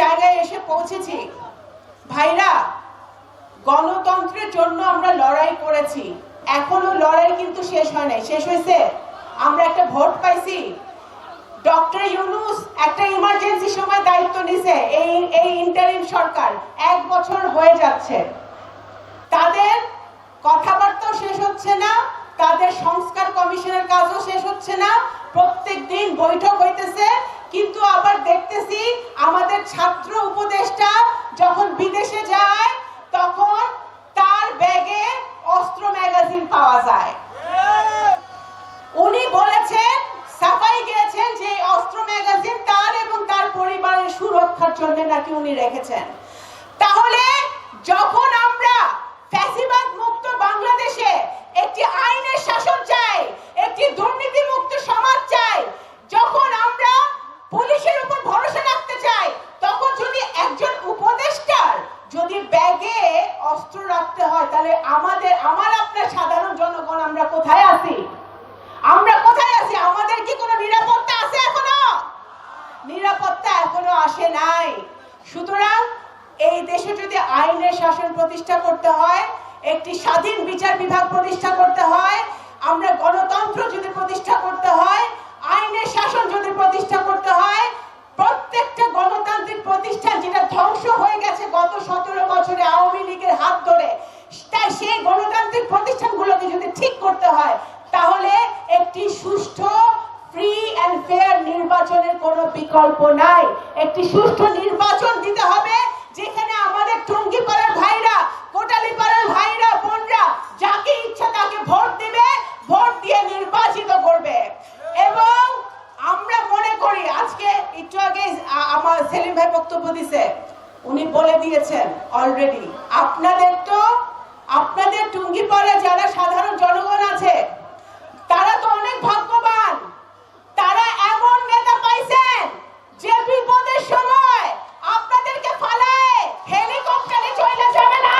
জায়গায় এসে পৌঁছেছি। ভাইরা, গণতন্ত্রের জন্য আমরা লড়াই করেছি। এখনও লড়াই কিন্তু শেষ হয় নাই। শেষ হয়েছে? আমরা একটা ভোট পাইছি। ডক্টর ইউনুস একটা ইমার্জেন্সি সময় দায়িত্ব নিছে। এই এই ইন্টারিম সরকার এক বছর হয়ে যাচ্ছে। হচ্ছে না, প্রত্যেক দিন বৈঠক হইতেছে, কিন্তু আবার দেখতেছি আমাদের ছাত্র উপদেষ্টা যখন বিদেশে যায়, তখন তার ব্যাগে অস্ত্র ম্যাগাজিন পাওয়া যায়। উনি বলেছেন, সাফাই গিয়েছেন যে অস্ত্র ম্যাগাজিন তার এবং তার পরিবারের সুরক্ষার জন্য নাকি উনি রেখেছেন তাহলে যখন আমরা ফ্যাসিবাদ মুক্ত বাংলাদেশে একটি আইনের শাসন চাই একটি দুর্নীতি মুক্ত সমাজ চাই যখন আমরা পুলিশের উপর ভরসা রাখতে চাই তখন যদি একজন উপদেষ্টার যদি ব্যাগে অস্ত্র রাখতে হয়, তাহলে আমাদের, আমার আপনার সাধারণ জনগণ, আমরা কোথায় আছি? আমরা কোথায় আছি? আমাদের কি কোনো নিরাপত্তা আছে এখনও? নিরাপত্তা এখনও আসে নাই। সুতরাং এই দেশে যদি আইনের শাসন প্রতিষ্ঠা করতে হয়, একটি স্বাধীন বিচার বিভাগ প্রতিষ্ঠা করতে হয় আমরা গণতন্ত্র যদি প্রতিষ্ঠা করতে হয় আইনের শাসন যদি প্রতিষ্ঠা করতে হয় প্রত্যেকটা গণতান্ত্রিক প্রতিষ্ঠান যেটা ধ্বংস হয়ে গেছে গত সতেরো বছরে লীগের হাত ধরে। তাই সেই গণতান্ত্রিক প্রতিষ্ঠানগুলোকে যদি ঠিক করতে হয়, তাহলে একটি সুষ্ঠু ফ্রি অ্যান্ড ফেয়ার নির্বাচনের কোনো বিকল্প নাই। একটি সুষ্ঠু নির্বাচন দিতে হবে, যেখানে আমাদের টঙ্গিপাড়ার ভাইরা, কোটালীপাড়ার ভাইরা, বোনরা যাকে ইচ্ছা তাকে ভোট দিবে, ভোট দিয়ে নির্বাচিত করবে। এবং আমরা মনে করি, আজকে একটু আগে আমার সেলিম ভাই বক্তব্য দিছে উনি বলে দিয়েছেন অলরেডি আপনাদের তো আপনাদের টুঙ্গি টুঙ্গিপাড়া যারা সাধারণ জনগণ আছে তারা তো অনেক ভাগ্যবান তারা এমন নেতা পাইছেন যে বিপদের সময় আপনাদেরকে ফালায় হেলিকপ্টারে চলে যাবে না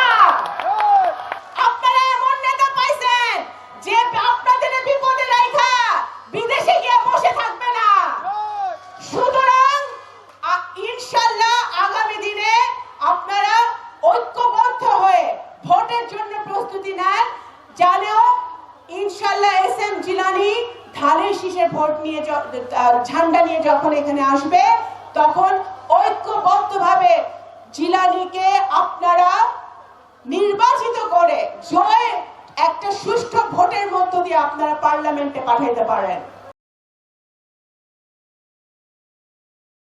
আপনারা এমন নেতা পাইছেন যে আপনাদের বিপদে রাখা বিদেশে গিয়ে বসে থাকবে না সুতরাং আ- ইনশাল্লাহ আগামী দিনে আপনারা ঐক্যবদ্ধ হয়ে ভোটের জন্য প্রস্তুতি নেন জানেও ইনশাল্লাহ এস এম জিলানি ধানের শীষে ভোট নিয়ে ঝান্ডা নিয়ে যখন এখানে আসবে, তখন ঐক্যবদ্ধভাবে জিলানিকে আপনারা নির্বাচিত করে জয় একটা সুষ্ঠু ভোটের মধ্য দিয়ে আপনারা পার্লামেন্টে পাঠাইতে পারেন।